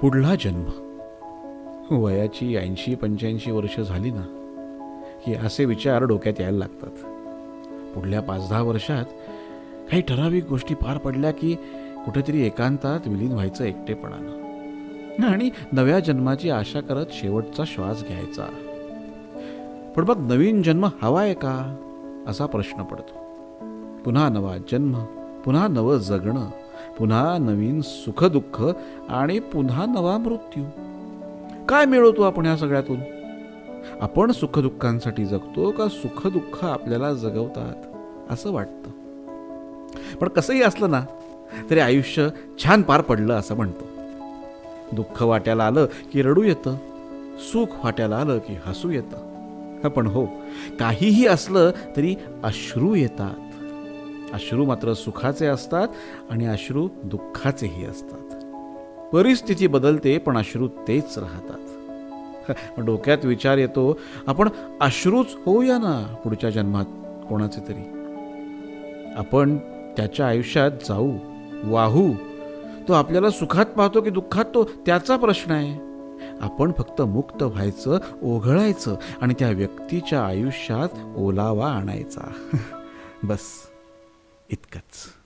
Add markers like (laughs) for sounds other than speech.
पुढला जन्म. वयाची ऐंशी पंच्याऐंशी वर्ष झाली ना की असे विचार डोक्यात यायला लागतात. पुढल्या पाच दहा वर्षात काही ठराविक गोष्टी पार पडल्या की कुठेतरी एकांतात विलीन व्हायचं एकटेपणानं. आणि नव्या जन्माची आशा करत शेवटचा श्वास घ्यायचा. पण मग नवीन जन्म हवा आहे का? असा प्रश्न पडतो. पुन्हा नवा जन्म पुन्हा नवं जगणं. पुन्हा नवीन सुखदुःख आणि पुन्हा नवा मृत्यू. काय मिळवतो आपण या सगळ्यातून? आपण सुखदुःखांसाठी जगतो का सुखदुःख आपल्याला जगवतात? असं वाटतं. पण कसंही असलं ना तरी आयुष्य छान पार पडलं असं म्हणतो. दुःख वाट्याला आलं की रडू येतं सुख वाट्याला आलं की हसू येतं. पण हो काहीही असलं तरी अश्रू येतात. अश्रू मात्र सुखाचे असतात आणि अश्रू दुःखाचेही असतात. परिस्थिती बदलते पण अश्रू तेच राहतात. डोक्यात विचार येतो आपण अश्रूच होऊया ना पुढच्या जन्मात कोणाचे तरी. आपण त्याच्या आयुष्यात जाऊ वाहू. तो आपल्याला सुखात पाहतो की दुःखात तो त्याचा प्रश्न आहे. आपण फक्त मुक्त व्हायचं ओघळायचं आणि त्या व्यक्तीच्या आयुष्यात ओलावा आणायचा. (laughs) बस. इतकंच.